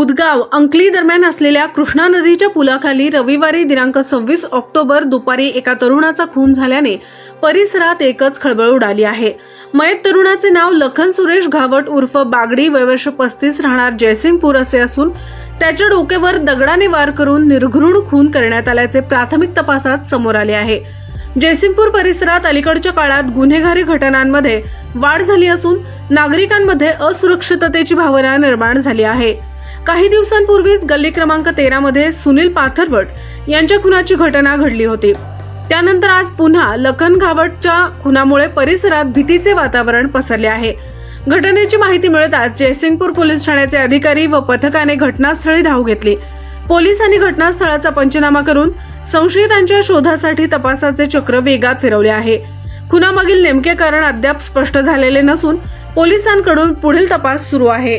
उदगाव अंकली दरम्यान असलेल्या कृष्णा नदीच्या पुलाखाली रविवारी दिनांक सव्वीस ऑक्टोबर दुपारी एका तरुणाचा खून झाल्याने परिसरात एकच खळबळ उडाली आहे. मयत तरुणाचे नाव लखन सुरेश घावट उर्फ बागडी वयवर्ष पस्तीस राहणार जयसिंगपूर असे असून त्याच्या डोक्यावर दगडाने वार करून निर्घृण खून करण्यात आल्याचे प्राथमिक तपासात समोर आले आहे. जयसिंगपूर परिसरात अलीकडच्या काळात गुन्हेगारी घटनांमध्ये वाढ झाली असून नागरिकांमध्ये असुरक्षिततेची भावना निर्माण झाली आहे. काही दिवसांपूर्वीच गल्ली क्रमांक तेरा मध्ये सुनील पाथरवट यांच्या खुनाची घटना घडली होती. त्यानंतर आज पुन्हा लखन घावटच्या खुनामुळे परिसरात भीतीचे वातावरण पसरले आहे. घटनेची माहिती मिळताच जयसिंगपूर पोलीस ठाण्याचे अधिकारी व पथकाने घटनास्थळी धाव घेतली. पोलिसांनी घटनास्थळाचा पंचनामा करून संशयितांच्या शोधासाठी तपासाचे चक्र वेगात फिरवले आहे. खुनामागील नेमके कारण अद्याप स्पष्ट झालेले नसून पोलिसांकडून पुढील तपास सुरू आहे.